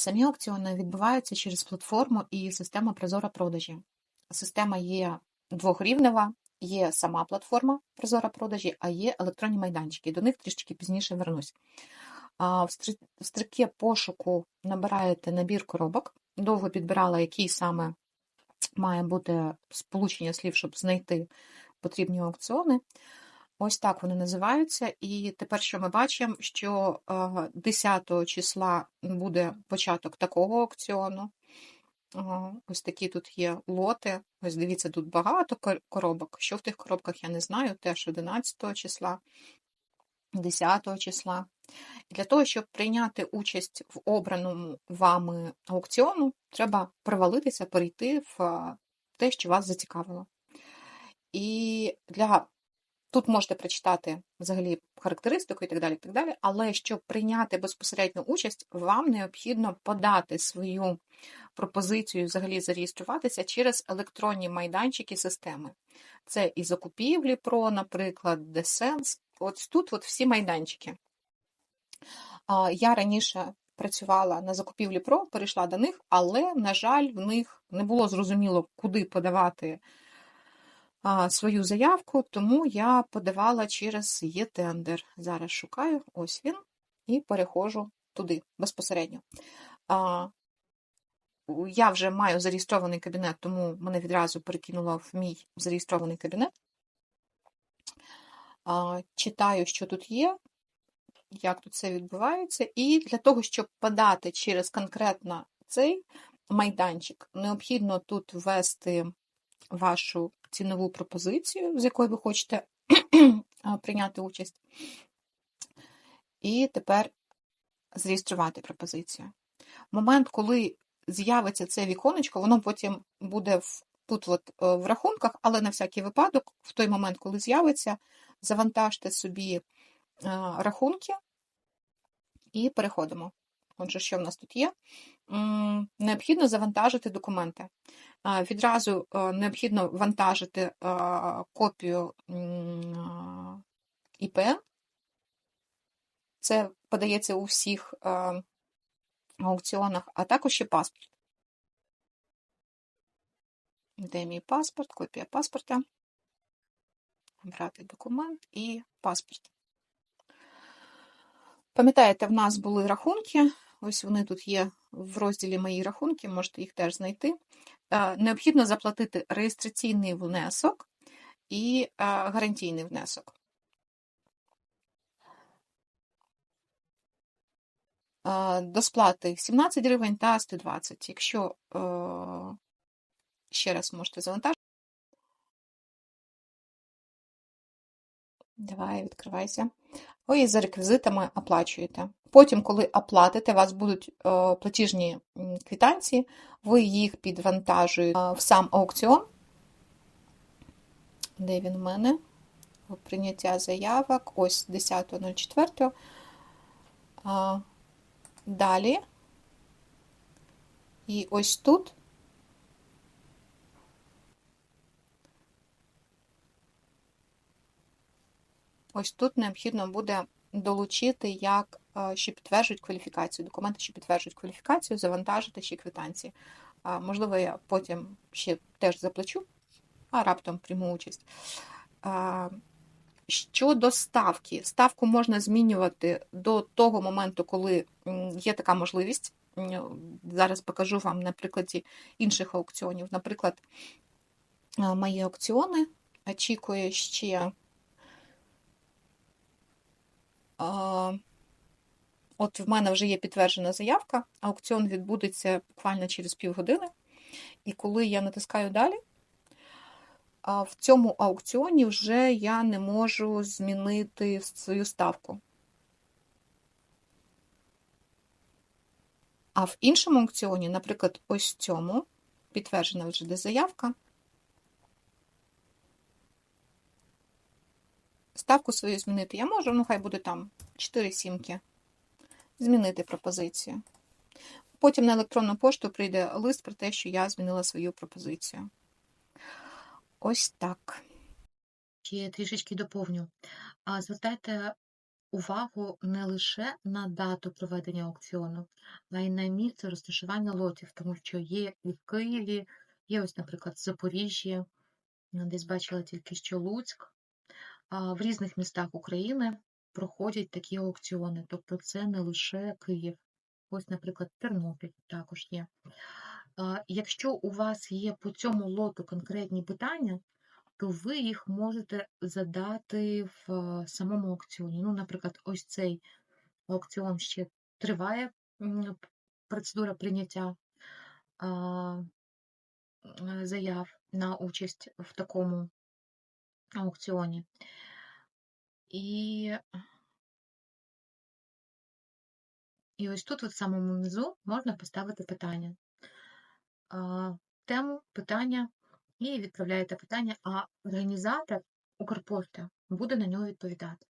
Самі аукціони відбуваються через платформу і систему Прозора продажі. Система є двохрівнева, є сама платформа Прозора продажі, а є електронні майданчики. До них трішки пізніше вернусь. В стри- пошуку набираєте набір коробок. Довго підбирала, який саме має бути сполучення слів, щоб знайти потрібні аукціони. Ось так вони називаються. І тепер що ми бачимо, що е, 10 числа буде початок такого аукціону. Ось такі тут є лоти. Ось дивіться, тут багато коробок. Що в тих коробках, я не знаю. Теж 11 числа, 10 числа. І для того, щоб прийняти участь в обраному вами аукціону, треба провалитися, перейти в те, що вас зацікавило. І для Тут можете прочитати взагалі характеристику і так далі, і так далі. Але щоб прийняти безпосередню участь, вам необхідно подати свою пропозицію, взагалі зареєструватися через електронні майданчики системи. Це і закупівлі Про, наприклад, Десенс. От тут от всі майданчики. Я раніше працювала на закупівлі Про, перейшла до них, але, на жаль, в них не було зрозуміло, куди подавати свою заявку, тому я подавала через є-тендер. Зараз шукаю, ось він, і переходжу туди безпосередньо. Я вже маю зареєстрований кабінет, тому мене відразу перекинуло в мій зареєстрований кабінет. Читаю, що тут є, як тут це відбувається. І для того, щоб подати через конкретно цей майданчик, необхідно тут ввести вашу цінову пропозицію, з якою ви хочете прийняти участь. І тепер зареєструвати пропозицію. Момент, коли з'явиться це віконечко, воно потім буде в, тут от, е, в рахунках, але на всякий випадок, в той момент, коли з'явиться, завантажте собі е, рахунки і переходимо. Отже, що в нас тут є? Необхідно завантажити документи. Відразу е, необхідно вантажити е, копію ІПН. Це подається у всіх е, аукціонах, а також ще паспорт. Де мій паспорт, копія паспорта. Брати документ і паспорт. Пам'ятаєте, в нас були рахунки. Ось вони тут є в розділі Мої рахунки, можете їх теж знайти. Е, Необхідно заплатити реєстраційний внесок і е, гарантійний внесок. Е, До сплати 17 гривень та 120. Якщо ще раз можете завантажити. Давай, відкривайся. Ви за реквізитами оплачуєте. Потім, коли оплатите, у вас будуть е, платіжні квитанції, ви їх підвантажуєте е, в сам аукціон. Де він в мене? Прийняття заявок. Ось 10.04. Е, Далі. І ось тут. Ось тут необхідно буде долучити, як що підтверджують кваліфікацію, документи, що підтверджують кваліфікацію, завантажити ще квитанції. Можливо, я потім ще теж заплачу, а раптом прийму участь. Щодо ставки, ставку можна змінювати до того моменту, коли є така можливість. Зараз покажу вам на прикладі інших аукціонів. Наприклад, мої аукціони очікує ще. От в мене вже є підтверджена заявка, аукціон відбудеться буквально через півгодини. І коли я натискаю далі, в цьому аукціоні вже я не можу змінити свою ставку. А в іншому аукціоні, наприклад, ось цьому, підтверджена вже де заявка, ставку свою змінити я можу, ну хай буде там 4 сімки. Змінити пропозицію. Потім на електронну пошту прийде лист про те, що я змінила свою пропозицію. Ось так. Ще трішечки доповню. Звертайте увагу не лише на дату проведення аукціону, а й на місце розташування лотів, тому що є і в Києві, є ось, наприклад, в Запоріжжі, десь бачила тільки що Луцьк. В різних містах України проходять такі аукціони, тобто це не лише Київ. Ось, наприклад, Тернопіль також є. Якщо у вас є по цьому лоту конкретні питання, то ви їх можете задати в самому аукціоні. Ну, наприклад, ось цей аукціон ще триває процедура прийняття заяв на участь в такому аукціоні. І, і ось тут, в самому низу, можна поставити питання. Тему, питання, і відправляєте питання, а організатор Укрпошта буде на нього відповідати.